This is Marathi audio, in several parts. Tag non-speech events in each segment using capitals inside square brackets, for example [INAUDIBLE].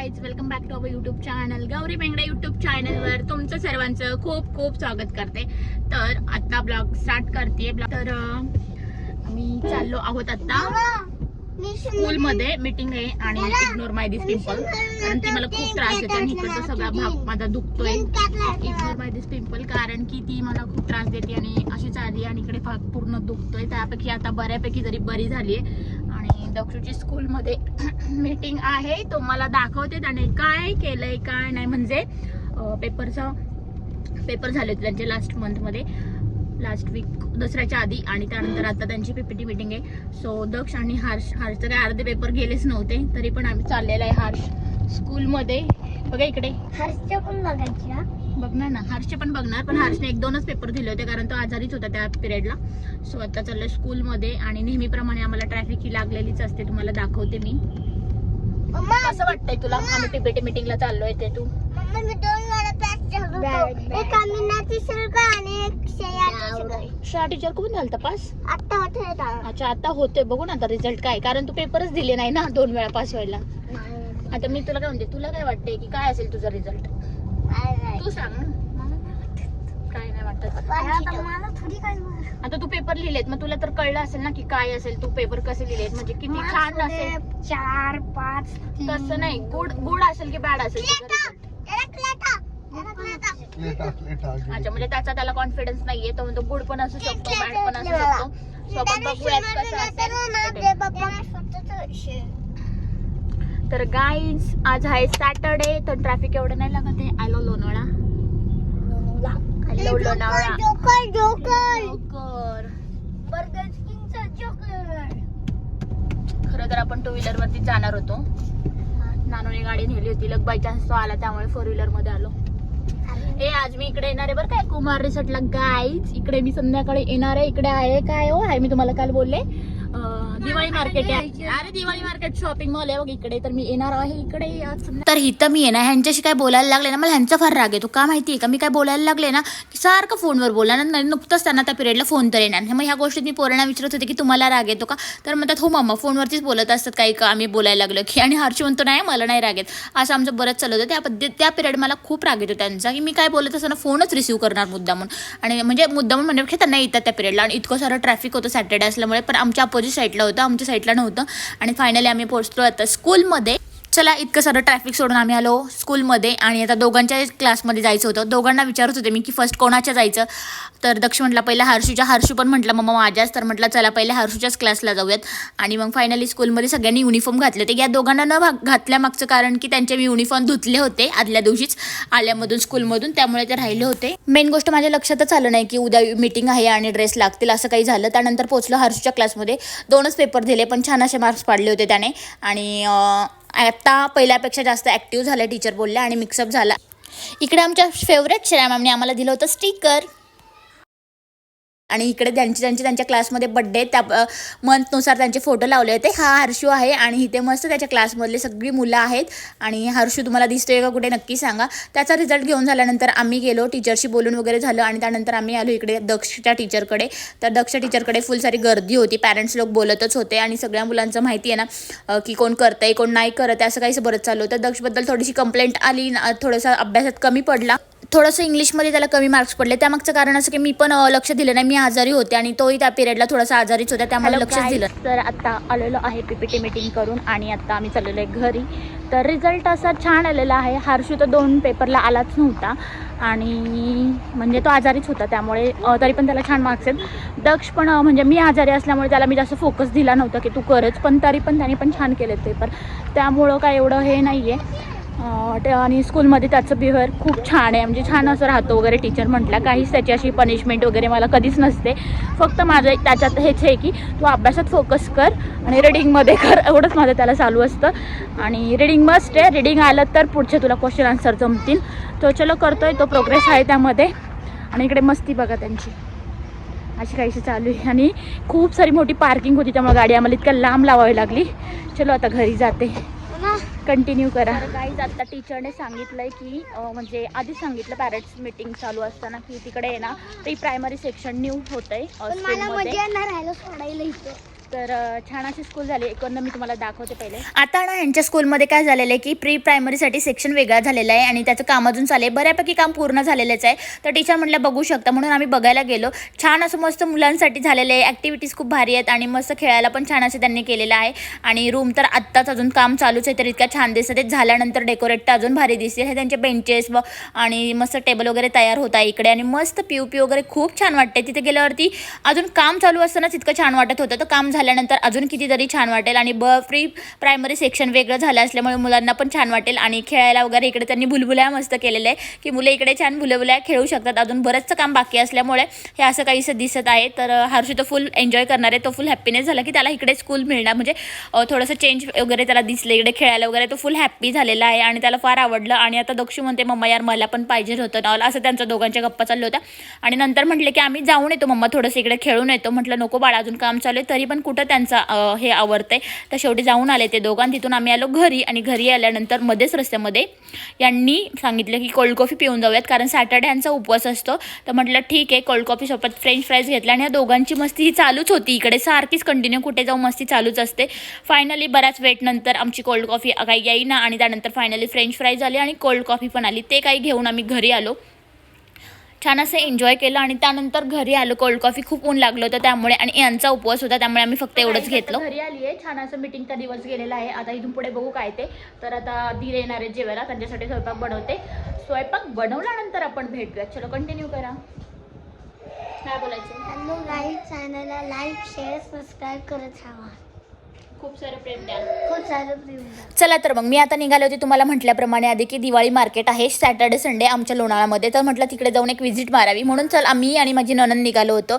Guys welcome back to our YouTube channel Gauri Bengde YouTube चॅनलवर तुमचं सर्वांचं खूप खूप स्वागत करते. तर आता ब्लॉग स्टार्ट करते तर मी आम्ही चाललो आहोत आता स्कूलमध्ये मीटिंग आहे आणि इग्नोर माय दिस पिंपल कारण ती मला खूप त्रास देते आणि इकडचा सगळा भाग माझा दुखतोय. इग्नोर माय दिस पिंपल कारण की ती मला खूप त्रास देते आणि अशीच आली आणि इकडे भाग पूर्ण दुखतोय. त्यापैकी आता बऱ्यापैकी जरी बरी झाली आहे दक्षूची स्कूलमध्ये मीटिंग आहे. तो मला दाखवते त्याने काय केलंय काय नाही. म्हणजे पेपरचा पेपर झाले होते त्यांचे लास्ट मंथमध्ये लास्ट वीक दसऱ्याच्या आधी आणि त्यानंतर आता त्यांची पीपीटी मीटिंग आहे. सो दक्ष आणि हर्ष हर्षचं काय अर्धे पेपर गेलेच नव्हते. तरी पण आम्ही चाललेला आहे हर्ष स्कूलमध्ये बघा इकडे. हर्षच्या पण बघायची बघणार ना. हर्षचे पण बघणार पण हर्षने एक दोनच पेपर दिले होते कारण तो आजारीच होता त्या पिरियडला सो आता चाललोय स्कूलमध्ये आणि नेहमीप्रमाणे आम्हाला ट्रॅफिक ही लागलेलीच असते. तुम्हाला दाखवते मी. मम्मा! कसं वाटतंय तुला? आम्ही पीपीटी मीटिंगला चाललोय ते तू. मम्मा मी दोन वेळा तास ठेवतो एक अमिनाची शुल्क आणि एक शेयाची शाळा टीचर कोण झालं पास आता. होते अच्छा आता होतोय. बघू ना आता रिझल्ट काय. कारण तू पेपरच दिले नाही ना दोन वेळा पास व्हायला. आता मी तुला काय म्हणते? तुला काय वाटतंय की काय असेल तुझा रिझल्ट तू सांग ना. काय नाही वाटत. आता तू पेपर लिहिलेत मग तुला तर कळलं असेल ना की काय असेल तू पेपर कसे लिहिलेत म्हणजे किती छान असेल. चार पाच तसं नाही गुड गुड असेल की बॅड असेल? अच्छा म्हणजे त्याचा त्याला कॉन्फिडन्स नाहीये तो म्हणतो गुड पण असू शकतो बॅड पण असू शकतो. सो आपण बघूयात कसं असेल. तर गाईज आज आहे सॅटरडे तर ट्रॅफिक एवढं नाही लागत आहे. आलो लोणावळा. आलो जोकर जोकर खरं तर आपण टू व्हीलर वरती जाणार होतो. नानोने गाडी नेली होती. लग बाय चान्स तो आला त्यामुळे फोर व्हीलरमध्ये आलो. ए आज मी इकडे येणार आहे बरं काय कुमार रिसॉर्टला. गाईज इकडे मी संध्याकाळी येणार आहे. इकडे आहे काय हो? आहे मी तुम्हाला काल बोलले. दिवाळी मार्केट आहे. अरे दिवाळी मार्केट शॉपिंग मॉल आहे बघ इकडे. तर मी येणार आहे इकडे. तर इथं मी ना ह्यांच्याशी काय बोलायला लागले ना मला ह्यांचा फार राग येतो. का माहिती आहे का? मी काय बोलायला लागले ना की सारखं फोनवर बोलणार नाही नुकतंच त्यांना त्या पिरियडला फोन तर येणार. मग ह्या गोष्टीत मी पोरांना विचारत होते की तुम्हाला राग येतो का? तर म्हणतात हो मामा फोनवरतीच बोलत असतात काही का? आम्ही बोलायला लागलो की. आणि हर्ष म्हणतो नाही मला नाही राग येत. असं आमचं बरंच चालत होतं. त्या पद्धत त्या पिरियड मला खूप राग येतो त्यांचा की मी काय बोलत असताना फोनच रिसीव्ह करणार मुद्दामून. आणि म्हणजे मुद्दामून म्हणण्यापेक्षा त्यांना येतात त्या पिरियडला आणि इतकं सारं ट्रॅफिक होतं सॅटर्डे असल्यामुळे पण आमच्या अपोजिट साईडला होतं आमच्या साईडला नव्हतं. आणि फायनली आम्ही पोहोचलो आता स्कूलमध्ये चला इतकं सारं ट्रॅफिक सोडून आम्ही आलो स्कूलमध्ये आणि आता दोघांच्या क्लासमध्ये जायचं होतं. दोघांना विचारत होते मी की फर्स्ट कोणाच्या जायचं? तर दक्ष म्हटलं पहिला हर्षूच्या. हर्षू पण म्हटलं मम्मा माझ्याच. तर म्हटलं चला पहिले हर्षूच्याच क्लासला जाऊयात. आणि मग फायनली स्कूलमध्ये सगळ्यांनी युनिफॉर्म घातले. ते या दोघांना न भाग घातल्यामागचं कारण की त्यांचे मी युनिफॉर्म धुतले होते आदल्या दिवशीच. आल्यामधून स्कूलमधून त्यामुळे ते राहिले होते. मेन गोष्ट माझ्या लक्षातच आलं नाही की उद्या मीटिंग आहे आणि ड्रेस लागतील असं काही झालं. त्यानंतर पोचलो हर्षूच्या क्लासमध्ये दोनच पेपर दिले पण छान असे मार्क्स पाडले होते त्याने. आणि आता पहिल्यापेक्षा जास्त ॲक्टिव्ह झालं टीचर बोलल्या आणि मिक्सअप झाला. इकडे आमच्या फेवरेट श्रेया मॅमने आम्हाला दिलं होतं स्टिकर आणि इकडे त्यांची त्यांची त्यांच्या क्लासमध्ये बड्डे त्या मंथनुसार त्यांचे फोटो लावले होते. हा हर्षू आहे आणि इथे मस्त त्याच्या क्लासमधले सगळी मुलं आहेत. आणि हर्षू तुम्हाला दिसतोय का कुठे नक्की सांगा. त्याचा रिझल्ट घेऊन झाल्यानंतर आम्ही गेलो टीचरशी बोलून वगैरे झालं आणि त्यानंतर आम्ही आलो इकडे दक्षच्या टीचरकडे तर दक्ष टीचरकडे फुल सारी गर्दी होती. पॅरेंट्स लोक बोलतच होते आणि सगळ्या मुलांचं माहिती आहे ना की कोण करतंय कोण नाही करत आहे असं काही बरंच चालू होतं. दक्षबद्दल थोडीशी कंप्लेंट आली न- थोडासा अभ्यासात कमी पडला. थोडंसं इंग्लिशमध्ये त्याला कमी मार्क्स पडले. त्यामागचं कारण असं की मी पण लक्ष दिलं नाही. मी आजारी होते आणि तोही त्या पिरियडला थोडासा आजारीच होता. त्यामुळे लक्षच guys. दिलं तर आता आलेलो आहे पीपीटी मीटिंग करून आणि आता आम्ही चाललेलो आहे घरी. तर रिझल्ट असा छान आलेला आहे. हर्षू तर दोन पेपरला आलाच नव्हता आणि म्हणजे तो आजारीच होता. त्यामुळे तरी पण त्याला छान मार्क्स आहेत. दक्ष पण म्हणजे मी आजारी असल्यामुळे त्याला मी जास्त फोकस दिला नव्हता की तू करच पण तरी पण त्याने पण छान केलेत पेपर त्यामुळं काय एवढं हे नाही आहे आणि स्कूलमध्ये त्याचं बिहेवियर खूप छान आहे. म्हणजे छान असं राहतो वगैरे टीचर म्हटलं. काहीच त्याची अशी पनिशमेंट वगैरे मला कधीच नसते. फक्त माझं एक त्याच्यात हेच आहे की तू अभ्यासात फोकस कर आणि रिडिंगमध्ये कर. एवढंच माझं त्याला चालू असतं. आणि रिडिंग मस्ट आहे. रिडिंग आलं तर पुढचे तुला क्वेश्चन आन्सर जमतील. तो चलो करतोय. तो प्रोग्रेस आहे त्यामध्ये. आणि इकडे मस्ती बघा त्यांची. अशी काहीशी चालू आहे. आणि खूप सारी मोठी पार्किंग होती त्यामुळे गाडी आम्हाला इतक्या लांब लावावी लागली. चलो आता घरी जाते. कंटिन्यू करा. काहीच आता टीचरने सांगितलंय की म्हणजे आधी सांगितलं पॅरेंट्स मीटिंग चालू असताना की तिकडे आहे ना. प्री प्रायमरी सेक्शन न्यू होत आहे पण मला मजा येणार राहिलं सोडायला इथं. तर छान अशी स्कूल झाली. एकंदर मी तुम्हाला दाखवते पहिले. आता ना यांच्या स्कूलमध्ये काय झालेलं आहे की प्री प्रायमरीसाठी सेक्शन वेगळा झालेला आहे आणि त्याचं काम अजून चालेल आहे. बऱ्यापैकी काम पूर्ण झालेलंच आहे. तर टीचर म्हटलं बघू शकता. म्हणून आम्ही बघायला गेलो. छान असं मस्त मुलांसाठी झालेलं आहे. ॲक्टिव्हिटीज खूप भारी आहेत आणि मस्त खेळायला पण छान असं त्यांनी केलेलं आहे. आणि रूम तर आत्ताच अजून काम चालूच आहे तर इतक्या छान दिसत आहेत. झाल्यानंतर डेकोरेट तर अजून भारी दिसते हे त्यांचे बेंचेस व आणि मस्त टेबल वगैरे तयार होत आहे इकडे. आणि मस्त पी पी वगैरे खूप छान वाटते तिथे गेल्यावरती अजून काम चालू असतानाच इतकं छान वाटत होतं. तर काम झाल्यानंतर अजून कितीतरी छान वाटेल आणि ब फ्री प्रायमरी सेक्शन वेगळं झालं असल्यामुळे मुलांना पण छान वाटेल आणि खेळायला वगैरे इकडे त्यांनी भुलभुल्या मस्त केलेलं आहे की मुलं इकडे छान भुलभुल्या खेळू शकतात. अजून बरंचसं काम बाकी असल्यामुळे हे असं काहीसं दिसत आहे. तर हर्षी तो फुल एन्जॉय करणार आहे. तो फुल हॅपीनेस झाला की त्याला इकडे स्कूल मिळणार. म्हणजे थोडंसं चेंज वगैरे त्याला दिसलं. इकडे खेळायला वगैरे तो फुल हॅप्पी झालेला आहे आणि त्याला फार आवडलं. आणि आता दक्षू म्हणते मम्मा यार मला पण पाहिजे होतं ना. असं त्यांच्या दोघांच्या गप्पा चालल्या होत्या. आणि नंतर म्हटले की आम्ही जाऊन येतो मम्मा. थोडंसं इकडे खेळून येतो. म्हटलं नको बाळा अजून काम चालू आहे. तरी पण कुठं त्यांचा हे आवडतं आहे तर शेवटी जाऊन आले ते दोघां तिथून आम्ही आलो घरी आणि घरी आल्यानंतर मध्येच रस्त्यामध्ये यांनी सांगितलं की कोल्ड कॉफी पिऊन जाऊयात कारण सॅटर्डे यांचा उपवास असतो. तर म्हटलं ठीक आहे कोल्ड कॉफी सोबत फ्रेंच फ्राईज घेतल्या आणि या दोघांची मस्ती ही चालूच होती इकडे. सारखीच कंटिन्यू कुठे जाऊ मस्ती चालूच असते. फायनली बऱ्याच वेट नंतर आमची कोल्ड कॉफी काही येईना आणि त्यानंतर फायनली फ्रेंच फ्राईज आली आणि कोल्ड कॉफी पण आली. ते काही घेऊन आम्ही घरी आलो. छान असं एन्जॉय केलं आणि त्यानंतर घरी आलो. कोल्ड कॉफी खूप ऊन लागलं होतं त्यामुळे आणि यांचा उपवास होता त्यामुळे आम्ही फक्त एवढंच घेतलं. घरी आली आहे छान असं मिटिंगचा दिवस गेलेला आहे. आता इथून पुढे बघू काय ते. तर आता धीर येणार आहे जेवायला त्यांच्यासाठी स्वयंपाक बनवते. स्वयंपाक बनवल्यानंतर आपण भेटूया चलो कंटिन्यू करा. काय बोलायचं? हॅलो गाईड चॅनलला लाईक शेअर सबस्क्राईब करत राहा. खूप सारे प्रेम द्या. खूप सारं प्रेम द्या. चला तर मग मी आता निघाले होते तुम्हाला म्हटल्याप्रमाणे आधी की दिवाळी मार्केट आहे सॅटर्डे संडे आमच्या लोणाळ्यामध्ये. तर म्हटलं तिकडे जाऊन एक व्हिजिट मारावी. म्हणून चल आम्ही आणि माझी ननंद निघालो होतो.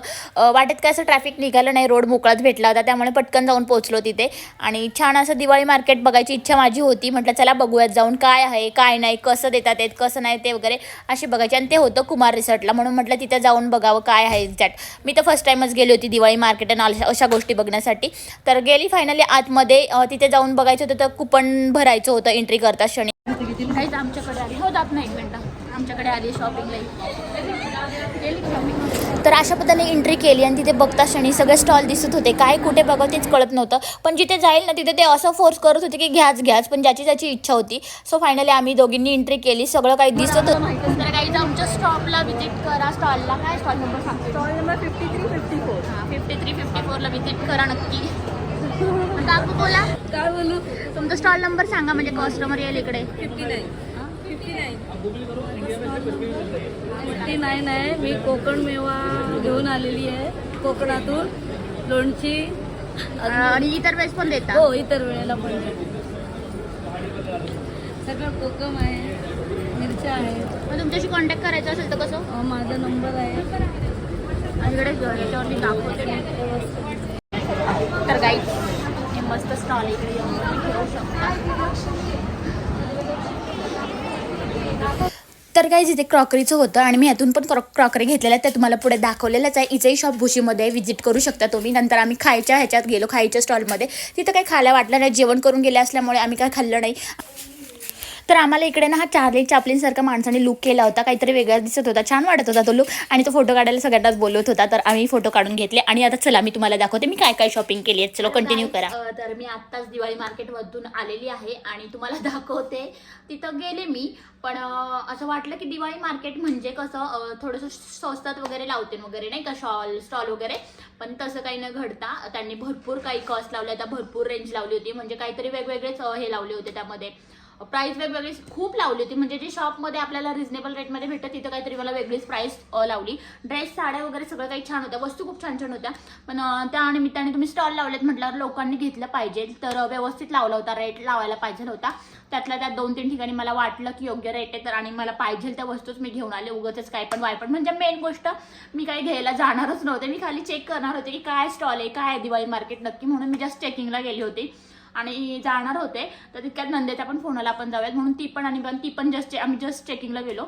वाटेत काय असं ट्रॅफिक निघालं नाही रोड मोकळाच भेटला होता त्यामुळे पटकन जाऊन पोहोचलो तिथे. आणि छान असं दिवाळी मार्केट बघायची इच्छा माझी होती. म्हटलं चला बघूयात जाऊन काय आहे काय नाही कसं देतात येत कसं नाही ते वगैरे अशी बघायची. आणि ते होतं कुमार रिसॉर्टला. म्हणून म्हटलं तिथे जाऊन बघावं काय आहे एक्झॅक्ट मी तर फर्स्ट टाईमच गेली होती दिवाळी मार्केट आणि अशा- अशा गोष्टी बघण्यासाठी. तर गेली फायनली आतमध्ये तिथे जाऊन बघायचं होतं तर कुपन भरायचं होतं एंट्री करता क्षणी. काहीच आमच्याकडे आली हो जात नाही एक मिनटं. आमच्याकडे आली शॉपिंगला गेली शॉपिंग तर अशा पद्धतीने एंट्री केली आणि तिथे बघता क्षणी सगळे स्टॉल दिसत होते. काय कुठे बघावं तेच कळत नव्हतं. पण जिथे जाईल ना तिथे ते असं फोर्स करत होते की घ्याच घ्याच पण ज्याची ज्याची इच्छा होती. सो फायनली आम्ही दोघींनी एंट्री केली. सगळं काही दिसत होतं. काही आमच्या स्टॉपला व्हिजिट करा. स्टॉलला काय? स्टॉल नंबर सांगतो. Stall number fifty three fifty four हां फिफ्टी थ्री फिफ्टी फोरला व्हिजिट करा नक्की. काकू बोला. काय बोलू? तुमचा स्टॉल नंबर सांगा म्हणजे कस्टमर येईल इकडे. Fifty nine fifty nine fifty nine आहे. मी कोकण मेवा घेऊन आलेली आहे. कोकणातून लोणची आणि इतर वेळेस पण देता? हो इतर वेळेला पण. सगळं कोकम आहे. मिरच्या आहेत मग तुमच्याशी कॉन्टॅक्ट करायचा असेल तर कसं? माझा नंबर आहे. आणि इकडे दाखवते मी. तर गाई हे मस्त स्टॉल इकडे येऊन तुम्ही घेऊ शकता गाईज इथे जिथे क्रॉकरीचं होतं आणि मी यातून पण क्रॉ क्रॉकरी घेतलेल्या त्या तुम्हाला पुढे दाखवलेलंच आहे. इचेही शॉप भुशीमध्ये व्हिजिट करू शकता तुम्ही. नंतर आम्ही खायच्या ह्याच्यात गेलो खायच्या स्टॉलमध्ये तिथं काही खायला वाटलं नाही. जेवण करून गेले असल्यामुळे आम्ही काय खाल्लं नाही. तर आम्हाला इकडे ना हा चार्ली चापलिनसारखा माणसाने लुक केला होता. काहीतरी वेगळा दिसत होता. छान वाटत होता तो लुक आणि तो फोटो काढायला सगळ्यांनाच बोलवत होता. तर आम्ही फोटो काढून घेतले. आणि आता चला मी तुम्हाला दाखवते. मी काय काय शॉपिंग केली आहे. चलो कंटिन्यू करा. तर मी आत्ताच दिवाळी मार्केटमधून आलेली आहे आणि तुम्हाला [LAUGHS] दाखवते. तिथं गेले मी. पण असं वाटलं की दिवाळी मार्केट म्हणजे कसं थोडंसं स्वस्तात वगैरे लावते वगैरे नाही का? शॉल स्टॉल वगैरे. पण तसं काही न घडता त्यांनी भरपूर काही कॉस्ट लावल्या त्या भरपूर रेंज लावली होती. म्हणजे काहीतरी वेगवेगळेच हे लावले होते त्यामध्ये. प्राइस वेगवेगळी खूप लावली होती. म्हणजे जी शॉपमध्ये आपल्याला रिझनेबल रेटमध्ये भेटत तिथं काहीतरी मला वेगळीच प्राइस लावली. ड्रेस साड्या वगैरे सगळं काही छान होत्या. वस्तू खूप छान छान होत्या. पण त्या निमित्ताने तुम्ही स्टॉल लावलेत म्हटल्यावर लोकांनी घेतलं पाहिजे. तर व्यवस्थित लावला होता. रेट लावायला पाहिजे होता. त्यातल्या त्यात दोन तीन ठिकाणी मला वाटलं की योग्य रेट आहे तर आणि मला पाहिजे त्या वस्तूच मी घेऊन आले. उगतच काय पण वाय पण. म्हणजे मेन गोष्ट मी काही घ्यायला जाणारच नव्हते. मी खाली चेक करणार होते की काय स्टॉल आहे काय आहे दिवाळी मार्केट नक्की म्हणून मी जस्ट चेकिंगला गेली होती. आणि जाणार होते. तर तितक्यात नंदेच्या पण फोनला आपण जाऊयात. म्हणून ती पण आणि पण ती पण जस्ट आम्ही जस्ट चेकिंगला गेलो.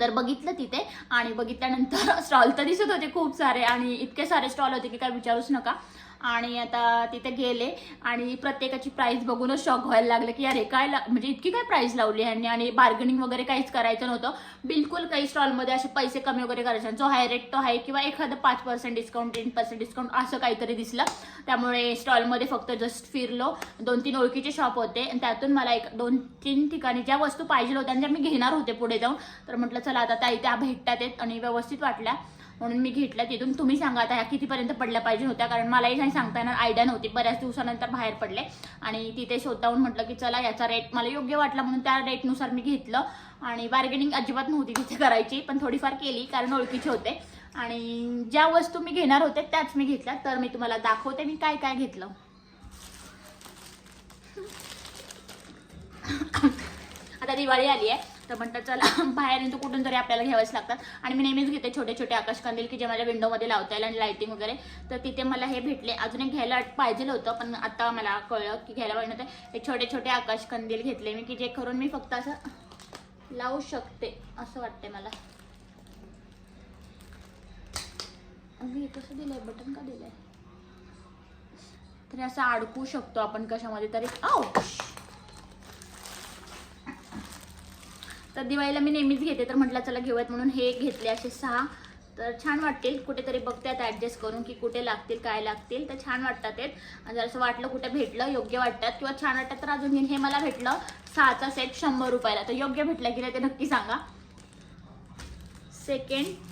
तर बघितलं तिथे. आणि बघितल्यानंतर [LAUGHS] स्टॉल तर दिसत होते खूप सारे. आणि इतके सारे स्टॉल होते की काय विचारूच नका. आणि आता तिथे गेले आणि प्रत्येकाची प्राईस बघूनच शॉक व्हायला लागले की अरे काय ला- म्हणजे इतकी काय प्राईस लावली ह्यांनी? आणि बार्गेनिंग वगैरे काहीच करायचं नव्हतं. बिलकुल काही स्टॉलमध्ये असे पैसे कमी वगैरे करायचे जो हाय रेट तो आहे किंवा एखादं पाच percent discount ten percent discount असं काहीतरी दिसलं. त्यामुळे स्टॉलमध्ये फक्त जस्ट फिरलो. दोन तीन ओळखीचे शॉप होते. आणि त्यातून मला एक दोन तीन ठिकाणी ज्या वस्तू पाहिजे होत्या आणि ज्या मी घेणार होते पुढे जाऊन तर म्हटलं चला आता त्या त्या भेटतात आहेत आणि व्यवस्थित वाटल्या. म्हणून मी घेतल्या तिथून. तुम्ही सांगा आता ह्या कितीपर्यंत पडल्या पाहिजे होत्या कारण मलाही नाही सांगता येणार. आयडिया नव्हती. बऱ्याच दिवसानंतर बाहेर पडले. आणि तिथे स्वतःहून म्हटलं की चला याचा रेट मला योग्य वाटला म्हणून त्या रेटनुसार मी घेतलं. आणि बार्गेनिंग अजिबात नव्हती तिथे करायची पण थोडीफार केली कारण ओळखीचे होते. आणि ज्या वस्तू मी घेणार होते त्याच मी घेतल्या. तर मी तुम्हाला दाखवते मी काय काय घेतलं. आता दिवाळी आली आहे तर म्हणतात चला [LAUGHS] बाहेर तू कुठून तरी आपल्याला घ्यावेच लागतात. आणि मी नेहमीच घेते छोटे छोटे आकाश कंदील की जे माझ्या विंडोमध्ये लावता येईल आणि लाईटिंग वगैरे. तर तिथे मला हे भेटले. अजून एक घ्यायला पाहिजे होतं पण आता मला कळलं की घ्यायला पाहिजे होतं हे छोटे छोटे आकाश कंदील घेतले मी की जे करून मी फक्त असं लावू शकते असं वाटते मला. मी हे कसं दिलंय? बटन का दिलंय? तरी असं अडकू शकतो आपण कशामध्ये तरी. आऊ तर दिवाळीला मी नेहमीच घेते तर म्हटलं चला घेऊयात म्हणून हे घेतले असे सहा. तर छान वाटतील कुठेतरी बघतात ॲडजस्ट करून की कुठे लागतील काय लागतील. तर छान वाटतात आहेत जर असं वाटलं कुठे भेटलं योग्य वाटतात. किंवा छान वाटतात तर अजून हे मला भेटलं सहाचा सेट शंभर रुपयाला. तर योग्य भेटलं की नाही ते नक्की सांगा. सेकंड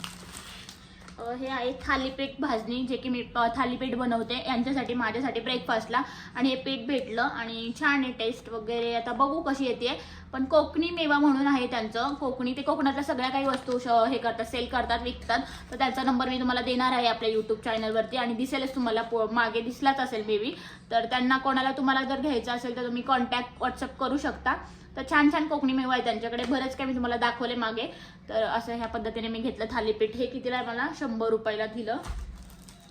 हे आहे थालीपीठ भाजणी जे की मी थालीपीठ बनवते. यांच्यासाठी माझ्यासाठी ब्रेकफास्टला आणि हे पीठ भेटलं. आणि छान आहे टेस्ट वगैरे. आता बघू कशी येते. पण कोकणी मेवा म्हणून आहे त्यांचं. कोकणी ते कोकणातल्या सगळ्या काही वस्तू श- हे करतात सेल करतात विकतात. तर त्यांचा नंबर मी तुम्हाला देणार आहे आपल्या यूट्यूब चॅनलवरती आणि दिसेलच तुम्हाला पो- मागे दिसलाच असेल मेवी तर त्यांना कोणाला तुम्हाला जर घ्यायचं असेल तर तुम्ही कॉन्टॅक्ट व्हॉट्सअप करू शकता. तर छान छान कोकणी मेवा आहे त्यांच्याकडे. बरंच काय मी तुम्हाला दाखवले मागे. तर असं ह्या पद्धतीने मी घेतलं थालीपीठ. हे कितीला मला? शंभर रुपयाला दिलं.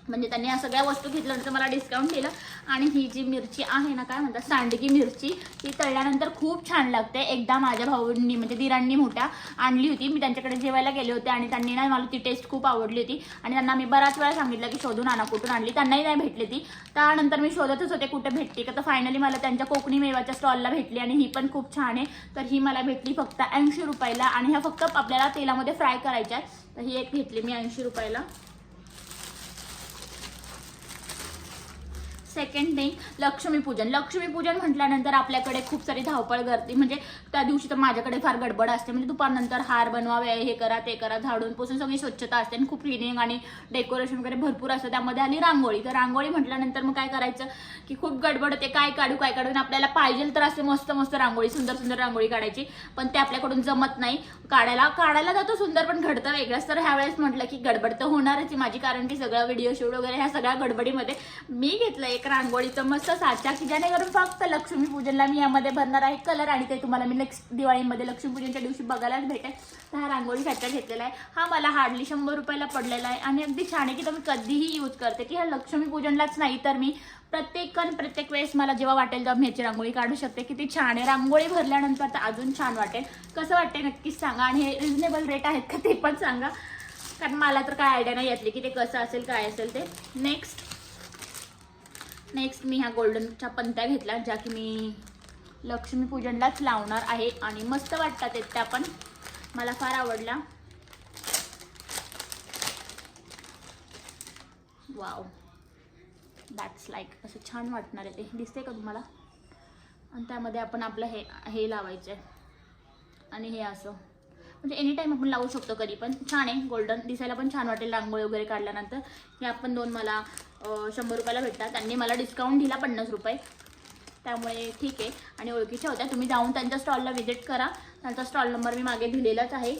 म्हणजे त्यांनी या सगळ्या वस्तू घेतल्यानंतर मला डिस्काउंट दिलं. आणि ही जी मिरची आहे ना काय म्हणतात सांडगी मिरची ती तळल्यानंतर खूप छान लागते. एकदा माझ्या भाऊंनी म्हणजे दिरांनी मोठ्या आणली होती. मी त्यांच्याकडे जेवायला गेले होते आणि त्यांनी ना मला ती टेस्ट खूप आवडली होती. आणि त्यांना मी बराच वेळा सांगितलं की शोधून आणा कुठून आणली. त्यांनाही नाही भेटली ती. त्यानंतर मी शोधतच होते कुठे भेटते. का तर फायनली मला त्यांच्या कोकणी मेवाच्या स्टॉलला भेटली आणि ही पण खूप छान आहे. तर ही मला भेटली फक्त ऐंशी रुपयाला आणि ह्या फक्त आपल्याला तेलामध्ये फ्राय करायच्या आहेत. तर ही एक घेतली मी ऐंशी रुपयाला. सेकंड थिंग लक्ष्मीपूजन लक्ष्मीपूजन म्हटल्यानंतर आपल्याकडे खूप सारी धावपळ गर्दी. म्हणजे त्या दिवशी तर माझ्याकडे फार गडबड असते. म्हणजे दुपारनंतर हार बनवावे हे करा ते करा झाडून पुसून सगळी स्वच्छता असते आणि खूप क्लिनिंग आणि डेकोरेशन वगैरे भरपूर असतं. त्यामध्ये आली रांगोळी. तर रांगोळी म्हटल्यानंतर मग काय करायचं की खूप गडबड होते. काय काढू काय काढू? आणि आपल्याला पाहिजे तर असे मस्त मस्त रांगोळी सुंदर सुंदर रांगोळी काढायची. पण ते आपल्याकडून जमत नाही. काढायला काढायला जातो सुंदर पण घडतं वेगळंच. तर ह्यावेळेस म्हटलं की गडबड तर होणारच आहे माझी. कारण की सगळा व्हिडिओ शूट वगैरे ह्या सगळ्या गडबडीमध्ये मी घेतलं एक रांगोळीचं मस्त साचा की जेणेकरून फक्त लक्ष्मीपूजनला मी यामध्ये भरणार आहे कलर आणि ते तुम्हाला मी नेक्स्ट दिवाळीमध्ये लक्ष्मीपूजनच्या दिवशी बघायलाच भेटेल. तर हा रांगोळी साचा घेतलेला आहे. हा मला हार्डली शंभर रुपयाला पडलेला आहे आणि अगदी छान आहे की तुम्ही कधीही यूज करते. की हा लक्ष्मीपूजनलाच नाही तर मी प्रत्येक प्रत्येक वेळेस मला जेव्हा वाटेल तेव्हा मी ह्याची रांगोळी काढू शकते. किती छान आहे. रांगोळी भरल्यानंतर तर अजून छान वाटेल. कसं वाटते नक्कीच सांगा आणि हे रिझनेबल रेट आहेत का ते पण सांगा. कारण मला तर काय आयडिया नाही यातली की ते कसं असेल काय असेल ते. नेक्स्ट नेक्स्ट मी ह्या गोल्डनच्या पंत्या घेतल्या ज्या की मी लक्ष्मीपूजनलाच लावणार आहे. आणि मस्त वाटतात आहेत त्या पण. मला फार आवडल्या. वाव दॅट्स लाईक असं छान वाटणार आहे ते. दिसते का तुम्हाला? आणि त्यामध्ये आपण आपलं हे हे लावायचं आहे आणि हे असं. म्हणजे एनी टाईम आपण लावू शकतो कधी पण. छान आहे गोल्डन दिसायला पण छान वाटेल रांगोळी वगैरे काढल्यानंतर. हे आपण दोन मला शंभर रुपयाला भेटतात. त्यांनी मला डिस्काउंट दिला पन्नास रुपये. त्यामुळे ठीक आहे. आणि ओळखीच्या होत्या. तुम्ही जाऊन त्यांच्या स्टॉलला व्हिजिट करा. त्यांचा स्टॉल नंबर मी मागे दिलेलाच आहे.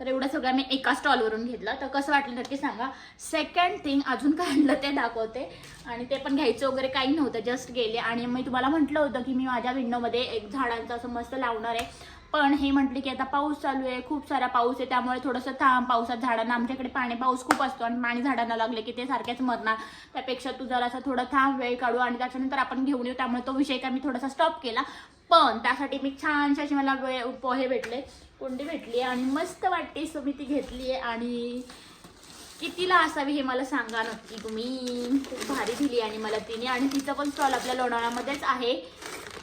तर एवढं सगळं मी एका स्टॉलवरून घेतलं. तर कसं वाटलं नक्की सांगा. सेकंड थिंग अजून काय आणलं ते दाखवते. आणि ते पण घ्यायचं वगैरे काही नव्हतं. जस्ट गेले. आणि मी तुम्हाला म्हटलं होतं की मी माझ्या विंडोमध्ये एक झाडांचं असं मस्त लावणार आहे. पण हे म्हटले की आता पाऊस चालू आहे खूप सारा पाऊस आहे त्यामुळे थोडंसं थांब. पावसात झाडांना आमच्याकडे पाणी पाऊस खूप असतो आणि पाणी झाडांना लागले की ते सारखेच मरणार. त्यापेक्षा तू जरासा थोडा थांब वेळ काढू आणि त्याच्यानंतर आपण घेऊन येऊ. त्यामुळे तो विषय का मी थोडासा स्टॉप केला. पण त्यासाठी मी छानशी अशी मला वेळ पोहे भेटले कोंडी भेटली आणि मस्त वाटते सो मी ती घेतली आहे आणि कितीला असावी हे मला सांगा नक्की तुम्ही. खूप भारी दिली आणि मला तिने आणि तिचा पण स्टॉल आपल्या लोणावळ्यामध्येच आहे.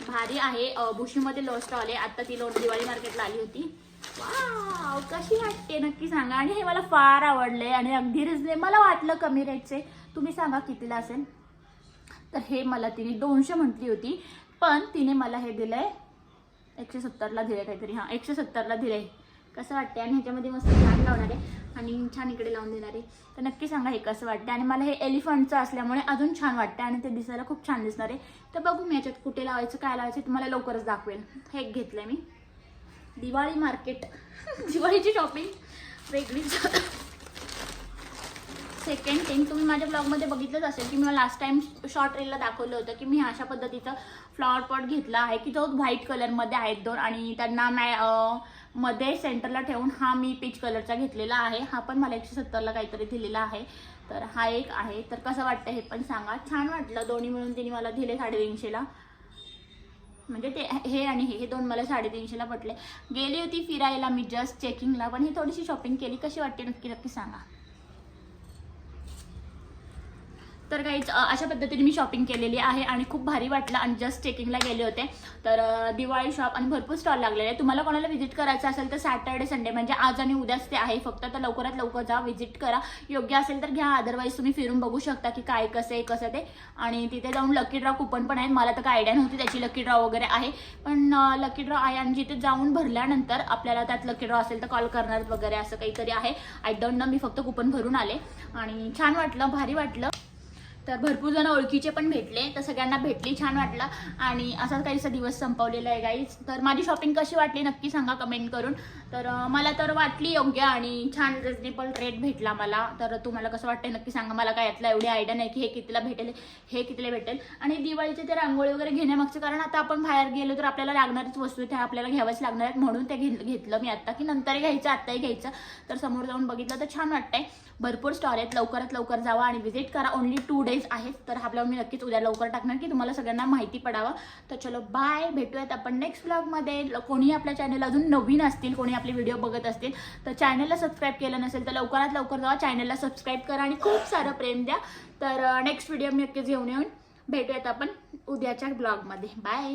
भारी आहे. भुशीमध्ये लो स्टॉल आहे. आता ती लोण दिवाळी मार्केटला आली होती. वाव कशी वाटते नक्की सांगा. आणि हे मला फार आवडले आणि अगदी रिजने मला वाटलं कमी रेटचे तुम्ही सांगा कितीला असेल? तर हे मला तिने दोनशे म्हटली होती. पण तिने मला हे दिलंय. एकशे सत्तरला दिले काहीतरी. हां एकशे सत्तरला दिले कसं वाटते आणि ह्याच्यामध्ये मस्त छान लावणार आहे. आणि छान इकडे लावून देणार आहे. तर नक्की सांगा हे कसं वाटतं आणि मला हे एलिफंटचं असल्यामुळे अजून छान वाटतं आणि ते दिसायला खूप छान दिसणार आहे. तर बघू मी याच्यात कुठे लावायचं काय लावायचं तुम्हाला लवकरच दाखवेल हे घेतलं मी. दिवाळी मार्केट. [LAUGHS] दिवाळीची शॉपिंग वेगळीच. सेकंड थिंग तुम्ही माझ्या ब्लॉगमध्ये बघितलंच असेल की मी लास्ट टाइम शॉर्ट रीलला दाखवलं होतं की मी अशा पद्धतीचं फ्लॉवर पॉट घेतला आहे की तो व्हाईट कलरमध्ये आहेत दोन आणि त्यांना मॅ मध्ये सेंटरला ठेवून हा मी पीच कलरचा घेतलेला आहे. हा पण मला एकशे सत्तरला काहीतरी दिलेला आहे. तर हा एक आहे. तर कसं वाटतं हे पण सांगा. छान वाटलं. दोन्ही मिळून तिने मला दिले साडेतीनशेला. म्हणजे ते हे आणि हे. हे दोन मला साडेतीनशेला पटले. गेली होती फिरायला मी जस्ट चेकिंगला पण ही थोडीशी शॉपिंग केली. कशी वाटते? नक्की नक्की सांगा. तर काहीच अशा पद्धतीने मी शॉपिंग केलेली आहे आणि खूप भारी वाटलं. आणि जस्ट चेकिंगला गेले होते. तर दिवाळी शॉप आणि भरपूर स्टॉल लागलेले आहे तुम्हाला कोणाला व्हिजिट करायचं असेल तर सॅटर्डे संडे म्हणजे आज आणि उद्याच ते आहे. फक्त तर लवकरात लवकर जा व्हिजिट करा. योग्य असेल तर घ्या. अदरवाईज तुम्ही फिरून बघू शकता की काय कसं आहे कसं ते. आणि तिथे जाऊन लकी ड्रॉ कुपन पण आहेत. मला तर काय आयडिया नव्हती त्याची लकी ड्रॉ वगैरे आहे. पण लकी ड्रॉ आहे आणि जिथे जाऊन भरल्यानंतर आपल्याला त्यात लकी ड्रॉ असेल तर कॉल करणार वगैरे असं काहीतरी आहे. आय डोंट नो मी फक्त कुपन भरून आले. आणि छान वाटलं. भारी वाटलं. तर भरपूर जण ओळखीचे पण भेटले. तर सगळ्यांना भेटली छान वाटलं. आणि असाच काहीसा दिवस संपवलेला आहे गाईज तर माझी शॉपिंग कशी वाटली नक्की सांगा कमेंट करून. तर मला तर वाटली योग्य आणि छान रिजनेबल रेट भेटला मला. तर तुम्हाला कसं वाटतं नक्की सांगा. मला काय यातला एवढी आयडिया नाही की हे कितीला भेटेल हे कितीला भेटेल. आणि दिवाळीचे ते रांगोळी वगैरे घेण्यामागचं कारण आता आपण बाहेर गेलो तर आपल्याला लागणारीच वस्तू त्या आपल्याला घ्याव्याच लागणार आहेत. म्हणून ते घेत घेतलं मी आत्ता. की नंतरही घ्यायचं आत्ताही घ्यायचं. तर समोर जाऊन बघितलं तर छान वाटतंय. भरपूर स्टॉल आहेत. लवकरात लवकर जावा आणि व्हिजिट करा. ओनली टू डेज आहेत. तर हा ब्लॉग मी नक्कीच उद्या लवकर टाकणार की तुम्हाला सगळ्यांना माहिती पडावं. तर चलो बाय भेटूयात आपण नेक्स्ट ब्लॉगमध्ये कोणी आपल्या चॅनल अजून नवीन असतील कोणी आपले व्हिडिओ बघत असतील तर चॅनलला सबस्क्राईब केलं नसेल तर लवकरात लवकर जावा. चॅनलला सबस्क्राईब करा आणि खूप सारं प्रेम द्या. तर uh, नेक्स्ट व्हिडिओ मी नक्कीच घेऊन येऊन भेटूयात आपण उद्याच्या ब्लॉगमध्ये बाय